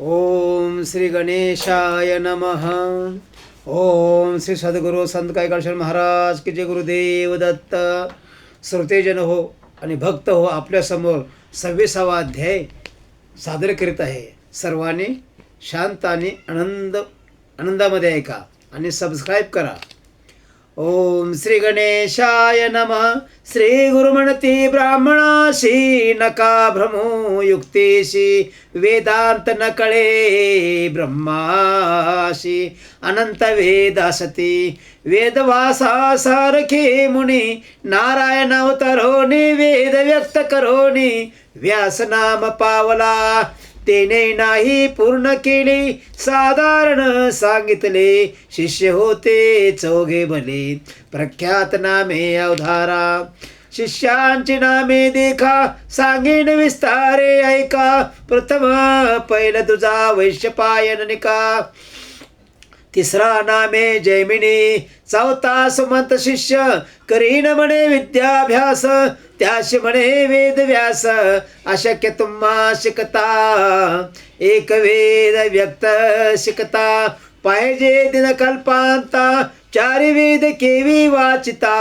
ओम श्री गणेशाय नमः. ओम श्री सद्गुरू संत कायकाळशर महाराज की जे गुरुदेव दत्त. श्रोतेजन हो आणि भक्त हो आपल्यासमोर सव्वीसावा अध्याय सादर करीत आहे. सर्वांनी शांत आणि आनंद आनंदामध्ये ऐका आणि सबस्क्राईब करा. ओम श्री गणेशाय नमः। श्री गुरुमणती ब्राह्मणाशी नका भ्रमो युक्तेशी वेदांत न कळे ब्रह्माशी अनंत वेदासती वेदवासा सारखे मुनी नारायण अवतरोनी वेद व्यक्त करोनी व्यास नाम पावला। तेने नाही पूर्ण केले साधारण सांगितले शिष्य होते चौघे भले प्रख्यात नामे अवधारा. शिष्यांची नामे देखा सांगेन विस्तारे ऐका. प्रथम पहिलं तुझा वैश्यपायन निका. तिसरा नामे जैमिनी चौथा सुमंत शिष्य करीन म्हणे विद्याभ्यास त्याशी म्हणे वेद व्यास अशक्य तुम्हा शिकता. एक वेद व्यक्त शिकता पाहिजे दिन कल्पांता चारी वेद केवी वाचिता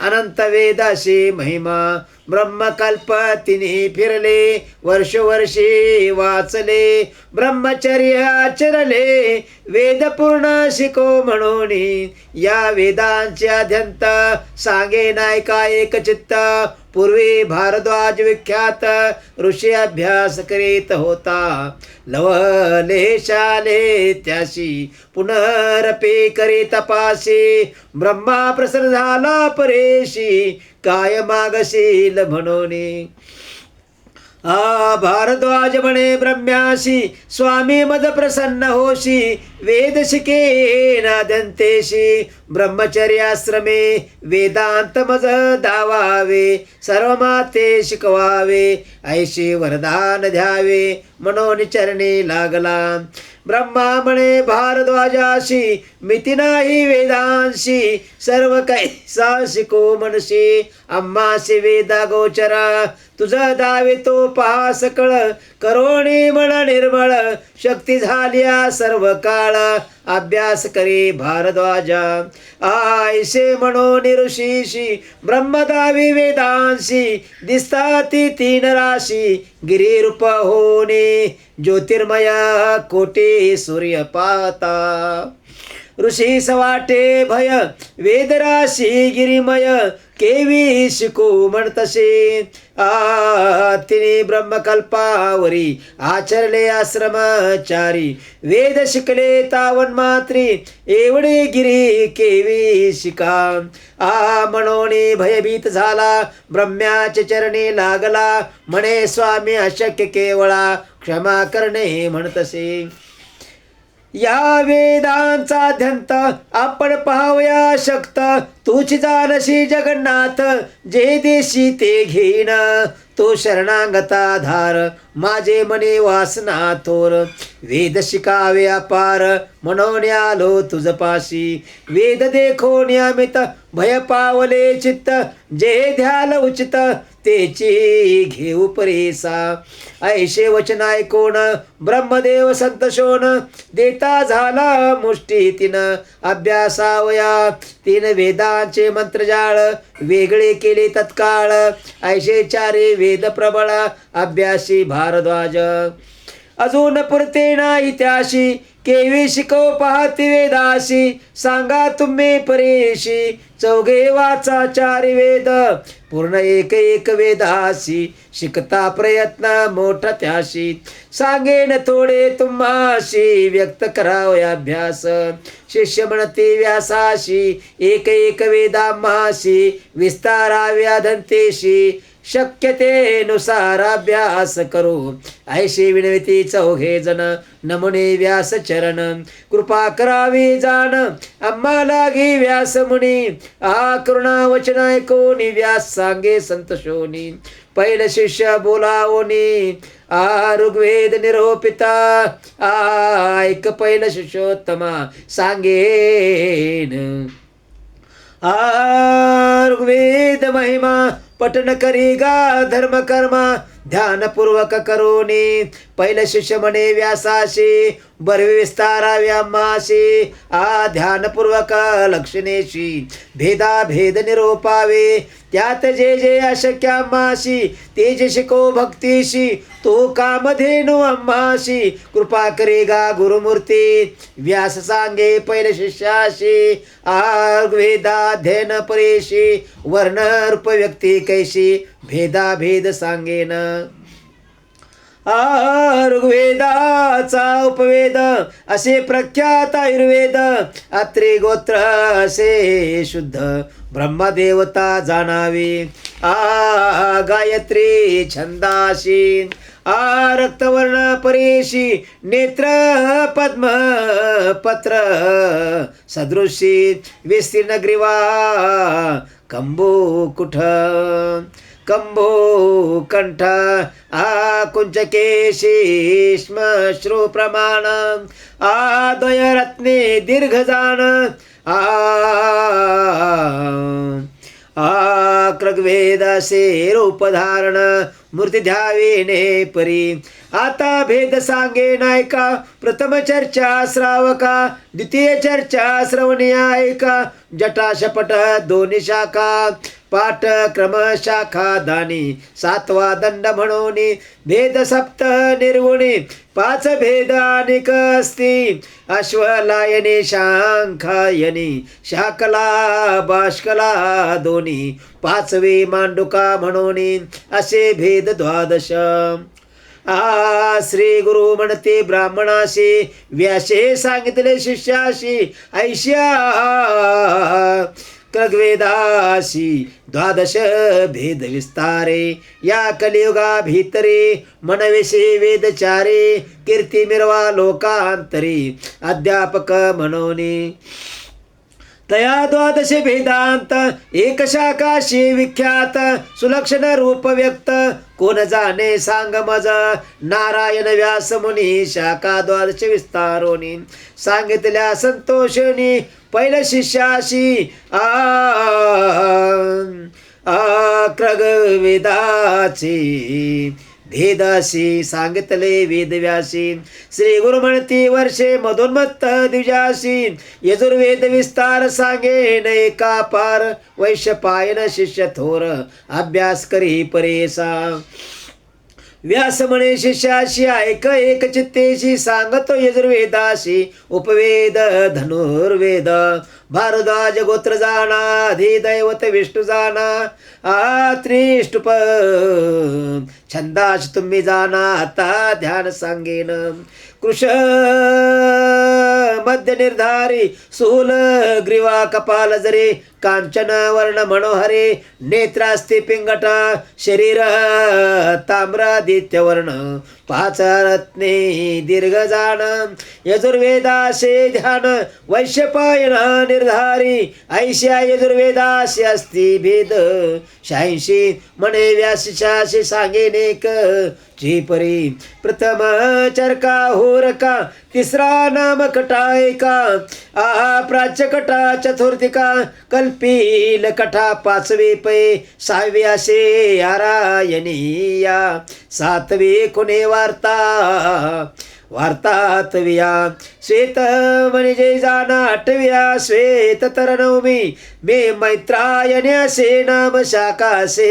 अनंत वेदाशी महिमा ब्रह्मकल्प तिने फिरले वर्ष वर्षे वाचले ब्रह्मचर्य आचरले वेद पूर्ण शिको म्हणून. या वेदांचे अध्यंत सांगे नायका एक चित्त पूर्वी भारद्वाज विख्यात ऋषी अभ्यास करीत होता. लवले शाले त्याशी पुनरपे करी तपाशी ब्रह्मा प्रसन्न झाला परेशी काय मागशील म्हणून? आ भारद्वाज म्हणे ब्रह्म्याशी स्वामी मद प्रसन्न होशी वेद शिके नादंतेशी ब्रह्मचर्याश्रमे वेदांत मज धावावे सर्व माते शिकवावे ऐशी वरदान द्यावे. मनोनिचरणी लागला ब्रह्मा म्हणे भारद्वाजाशी मिती नाही वेदांशी सर्व कैसा शिको मनशी आम्हाशी वेदा गोचरा तुझा दावे तो पहा सकळ करोणी मळ निर्मळ शक्ती झाल्या सर्व काळ. अभ्यास करी भारद्वाजा. आयसे म्हणून ऋषीशी ब्रह्मदावी वेदांशी दिसताती तीन राशी गिरीरूप होणे ज्योतिर्मय कोटी सूर्य पाता ऋषीस वाटे भय वेदराशी गिरिमय केवी शिकू म्हणतसे आ तिने ब्रह्मकल्पावरी आचरले आश्रमचारी वेद शिकले तावन मात्री एवढे गिरी केवी शिका. आ मनोने भयभीत झाला ब्रह्म्याचे चरणी लागला म्हणे स्वामी अशक्य केवळा क्षमा करणे म्हणतसे या वेदांचा अध्यंत आपण पाहूया शक्त. तुझी जानशी जगन्नाथ जे देशी ते घेईन. तो शरणागता धार माझे मने वासना थोर. वेद शिकावे अपार म्हणून आलो तुझ पाशी वेद देखो नियमित भय पावले चित्त जे ध्याल उचित तेची घेऊ परेसा. ऐशे वचन ऐकोण ब्रह्मदेव संतशोन देता झाला मुष्टी तिन. अभ्यासावया तीन वेदांचे मंत्रजाळ वेगळे केले तत्काळ. ऐशे चारे वेद प्रबळ अभ्यासी भारद्वाज. अजून पुरते नाही त्याशी केवी शिकव पाहती वेदाशी सांगा तुम्ही परेशी चौघे वाचा चारी वेद पूर्ण एक एक वेदाशी शिकता प्रयत्न मोठा त्याशी. सांगेन थोडे तुम्हाशी व्यक्त करावे अभ्यास. शिष्य म्हणते व्यासाशी एक एक वेदामाशी विस्ताराव्या व्याधंतेशी शक्यतेनुसार अभ्यास करू. ऐशी विनविती चौघे जण नमुने व्यास चरण. कृपा करावी जाण आम्हाला घे व्यास मुनी. आ करुणा वचन ऐकोनी व्यास सांगे संतोषोनी पहिल शिष्य बोलावोनी. आ ऋग्वेद निरोपिता. ऐक पहिलं शिष्योत्तमा सांगेन. आ ऋग्वेद महिमा पठन करी गा धर्म कर्मा. ध्यानपूर्वक करोनी पहिलं शिष्य म्हणे व्यासाशी बरवी विस्तारा व्यामाशी आ ध्यानपूर्वक लक्षणेशी भेदा भेद निरोपावे. त्यात जे जे अशक्या माशी ते जे शिको भक्तीशी तो कामधेनु अम्माशी कृपा करे गा गुरुमूर्ती. व्यास सांगे पहिले शिष्याशी आ वेदाध्ययन परेशी वर्ण रूप व्यक्ती कैशी भेदाभेद सांगेन आ ऋग्वेदाचा उपवेद असे प्रख्यात आयुर्वेद अत्रे गोत्र असे शुद्ध ब्रह्मदेवता जाणावे. आ गायत्री छंदाशी आ रक्तवर्ण परेशी नेत्र पद्म पत्र सदृशी विस्तीर्ण ग्रीवा कंबू कुठ कंभो कंठ आ कुंचकेशी प्रमाण आ दीर्घजान आ आ रूपधारण मूर्ती परी। आता भेद सांगे नायका प्रथम चर्चा श्रावका द्वितीय चर्चा श्रवणी ऐका जटाशपट दोन्ही शाखा। पाठ क्रम शाखा दानी सातवा दंड म्हणून भेद सप्त निर्गुणी पाच भेद असती अश्वलायने शांखायनी शाकला बाष्कला दोन्ही पाचवे मांडुका म्हणून असे भेद द्वादश आ श्री गुरु म्हणते ब्राह्मणाशी व्यासे सांगितले शिष्याशी ऐश्या क्रग्वेदाशी द्वादश भेद विस्तारे या कलियुगा भीतरे मनविषे वेदचारे कीर्ती मिरवा लोकांतरी अध्यापक म्हणून. तया द्वादश भेदांत एक शाकाशी विख्यात सुलक्षण रूप व्यक्त कोण जाणे सांग मज नारायण व्यास मुनी शाखा द्वादश विस्तारोनी. सांगितल्या संतोषणी पहिल्या शिष्याशी आ आ क्रग वेदाची. भेदाशी सांगितले वेदव्यासी श्री गुरु म्हणती वर्षे मधोन्मत्त द्विजासी यजुर्वेद विस्तार सांगे नैका पार. वैश्य पायन शिष्य थोर. अभ्यास करी परेसा. व्यास म्हणे शिष्याशी ऐक एक चित्तेशी सांगतो यजुर्वेदाशी. उपवेद धनुर्वेद. भारद्वाज गोत्र जाना अधिदैवत विष्णू जाना आ त्रिष्टुप छंदाश तुम्ही जाना आता ध्यान सांगेन। कृष मध्य निर्धारी सूल ग्रीवा कपाल जरे कांचन वर्ण मनोहरे नेत्रास्ती पिंगटा शरीर ताम्रादित्य वर्ण। पाच रत्ने दीर्घ जाण यजुर्वेदासे ध्यान वैश्यपायन निर्धारी ऐश्या यजुर्वेदाशी अस्ति भेद शहाऐंशी म्हणे व्यासाशी सांगेनेक जी परी प्रथम चरका होरका तिसरा नाम कटायका आहा प्राच्य कटा चतुर्थिका कल्पील कटा पाचवे पै सहावी असे आरायणीया सातवी कुणे कोणे वार्ता वार्तातविया श्वेत म्हणजे जाना आठव्या श्वेत तर नवमी मे मैत्रायने असे नाम शाकासे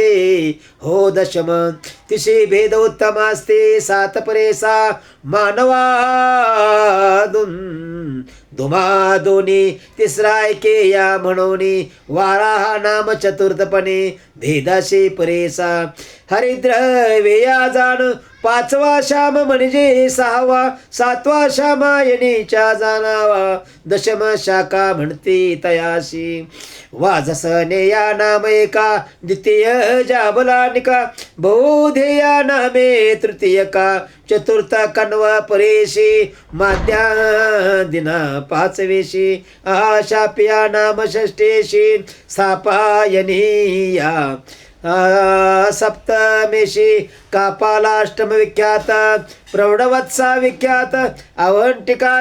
हो दशम तिशी भेद उत्तम असते सात परेसा मानवा दुमा दोन्ही तिसरा ऐके या म्हणून वारा हा नाम चतुर्थपणे भेदाशे परेसा हरिद्र वेया जाण पाचवा श्याम म्हणजे सहावा सातवा श्यामायनीच्या जाणावा. दशम शाखा म्हणते तयाशी. वाजसने या नाम एका द्वितीय जाबलानिका बहुधेया नामे तृतीय का. चतुर्थ कण्व परेशी माध्या दिना पाचवेशी. आशापिया नाम षष्टेशी सापायनी या सप्तमेशी कापालाष्टम विख्यात प्रौढवत्सा विख्यात अवंटिका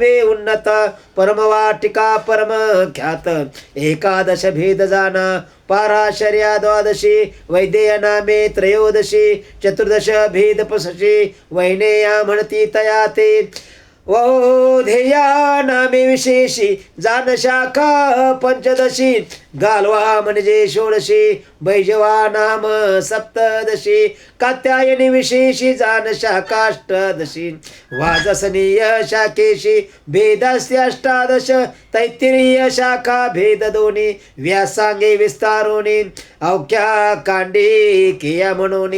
वे उन्नत परमवाटिका परम ख्यात एकादश भेद जाना पाराशर्या द्वादशी वैदेय त्रयोदशी चतुर्दश भेदपसशी वैनेया म्हणती तया ते. वोधेया नामे विशेषी जानशाखा पंचदशी गालवा म्हणजे षोडशी बैजवा नाम सप्तदशी कात्यायनी विशेषी जान शाखाष्टदशी वाजसनीय शाखेशी भेदस्य अष्टादश तैत्तिरीय शाखा भेद दोन्ही व्यासांगे विस्तारोनी अवख्या कांडी किया म्हणून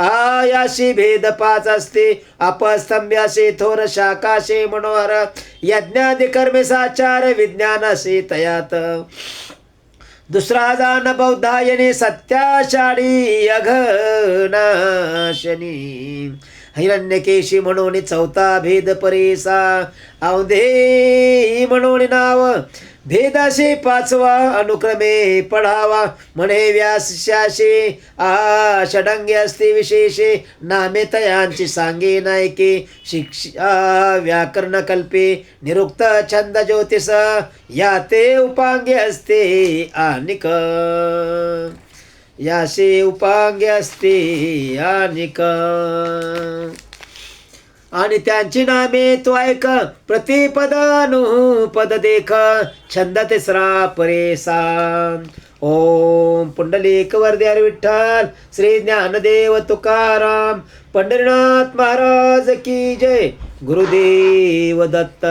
आयाशी भेद पाच असते अपस्तंभ्याशी थोर शाखाशी मनोहर यज्ञादि कर्मे साचार विज्ञानाशी तयात. दुसरा जाण बौद्धायने सत्याशाडी अघनाशनी हिरण्यकेशी म्हणून चौथा भेद परेसा. औंधे म्हणून नाव भेदाशे पाचवा अनुक्रमे पढावा. म्हणे व्यासशाशे आ षडंगे असते विशेषे नामे तयांची सांगे नायके शिक्षा व्याकरण कल्पे निरुक्त छंद ज्योतिष या ते उपांगे असते आनिक. याशे उपांगे असते आनिक. आणि त्यांची नामे तो ऐक. प्रतिपद पद देख. छंद ते तिसरा परेसा. ओम पुंडलिक वरद्यार विठ्ठल. श्री ज्ञानदेव तुकाराम. पंढरीनाथ महाराज की जय. गुरुदेव दत्त.